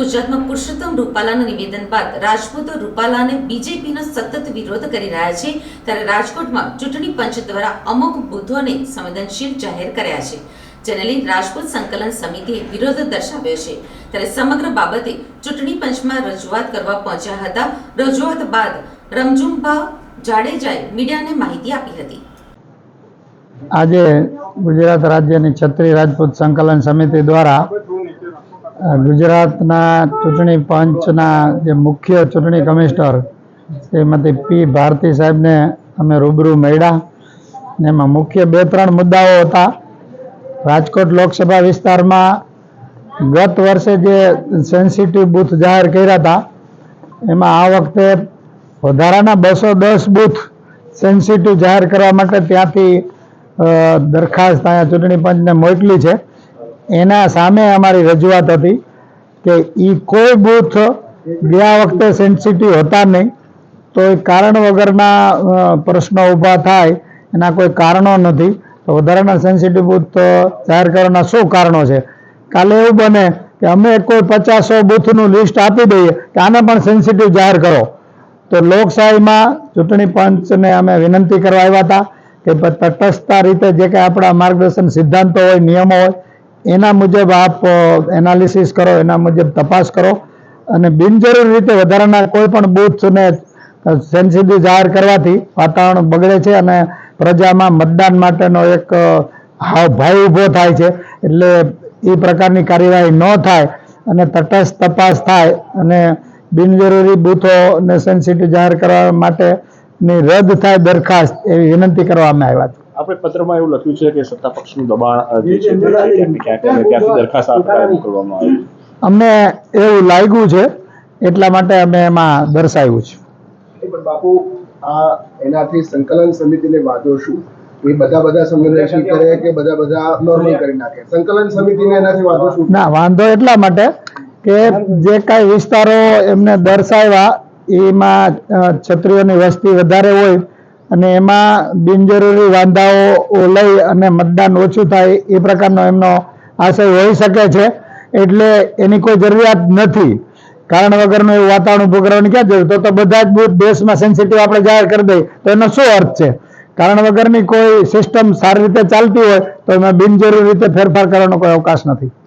ગુજરાતમાં પુરુષોત્તમ રૂપાલાના નિવેદન બાદ રાજપૂતો રૂપાલાને બીજેપીનો સતત વિરોધ કરી રહ્યા છે, ત્યારે રાજકોટમાં ચૂંટણી પંચ દ્વારા અમુક બૂથોને સંવેદનશીલ જાહેર કર્યા છે, જેને લઈને રાજપૂત સંકલન સમિતિએ વિરોધ દર્શાવ્યો છે. ત્યારે સમગ્ર બાબતે ચૂંટણી પંચમાં રજૂઆત કરવા પહોંચ્યા હતા. રજૂઆત બાદ રમઝુમભા જાડેજાએ મીડિયાને માહિતી આપી હતી. આજે ગુજરાત રાજ્યની છત્રી રાજપૂત સંકલન સમિતિ દ્વારા ગુજરાતના ચૂંટણી પંચના જે મુખ્ય ચૂંટણી કમિશનર શ્રીમતી પી ભારતી સાહેબને અમે રૂબરૂ મળ્યા ને એમાં મુખ્ય બે ત્રણ મુદ્દાઓ હતા. રાજકોટ લોકસભા વિસ્તારમાં ગત વર્ષે જે સેન્સિટિવ બૂથ જાહેર કર્યા હતા, એમાં આ વખતે વધારાના બસો દસ બૂથ સેન્સિટિવ જાહેર કરવા માટે ત્યાંથી દરખાસ્ત અહીંયા ચૂંટણી પંચને મોકલી છે. એના સામે અમારી રજૂઆત હતી કે એ કોઈ બૂથ ગયા વખતે સેન્સિટિવ હતા નહીં, તો એ કારણ વગરના પ્રશ્નો ઊભા થાય, એના કોઈ કારણો નથી. તો વધારાના સેન્સિટિવ બૂથ જાહેર કરવાના શું કારણો છે? કાલે એવું બને કે અમે કોઈ પચાસો બૂથનું લિસ્ટ આપી દઈએ કે આને પણ સેન્સિટિવ જાહેર કરો. તો લોકશાહીમાં ચૂંટણી પંચને અમે વિનંતી કરવા આવ્યા હતા કે તટસ્થતા રીતે જે કંઈ આપણા માર્ગદર્શન સિદ્ધાંતો હોય, નિયમો હોય એના મુજબ આપ એનાલિસિસ કરો, એના મુજબ તપાસ કરો. અને બિનજરૂરી રીતે વધારાના કોઈ પણ બૂથને સેન્સિટિવ જાહેર કરવાથી વાતાવરણ બગડે છે અને પ્રજામાં મતદાન માટેનો એક ભાઈ ઊભો થાય છે. એટલે એ પ્રકારની કાર્યવાહી ન થાય અને તટસ્થ તપાસ થાય અને બિનજરૂરી બૂથોને સેન્સિટિવ જાહેર કરવા માટેની રદ થાય દરખાસ્ત એવી વિનંતી કરવામાં આવ્યા છે આપણે પત્રમાં એવું લખ્યું છે કે સત્તા પક્ષનું દબાણ જે છે ત્યાંથી દરખાસ્ત કરવામાં આવી અમને એવું લાગ્યું છે એટલા માટે અમે એમાં દર્શાવ્યું છે. પણ બાપુ આ એનાથી સંકલન સમિતિને વાંધો શું? એ બધા બધા સંવેદનશીલ કરે કે બધા બધા નોર્મલ કરી નાખે? સંકલન સમિતિને એનાથી વાંધો શું? ના વાંધો એટલા માટે કે જે કાંઈ વિસ્તારો એમને દર્શાવ્યા એમાં ક્ષત્રિયોની વસ્તી વધારે હોય અને એમાં બિનજરૂરી વાંધાઓ લઈ અને મતદાન ઓછું થાય એ પ્રકારનો એમનો આશય હોઈ શકે છે. એટલે એની કોઈ જરૂરિયાત નથી. કારણ વગરનું એવું વાતાવરણ ઉભું કરવાની ક્યાં જરૂર? તો તો બધા જ બૂથ દેશમાં સેન્સિટિવ આપણે જાહેર કરી દઈએ, તો એનો શું અર્થ છે? કારણ વગરની કોઈ સિસ્ટમ સારી રીતે ચાલતી હોય, તો એમાં બિનજરૂરી રીતે ફેરફાર કરવાનો કોઈ અવકાશ નથી.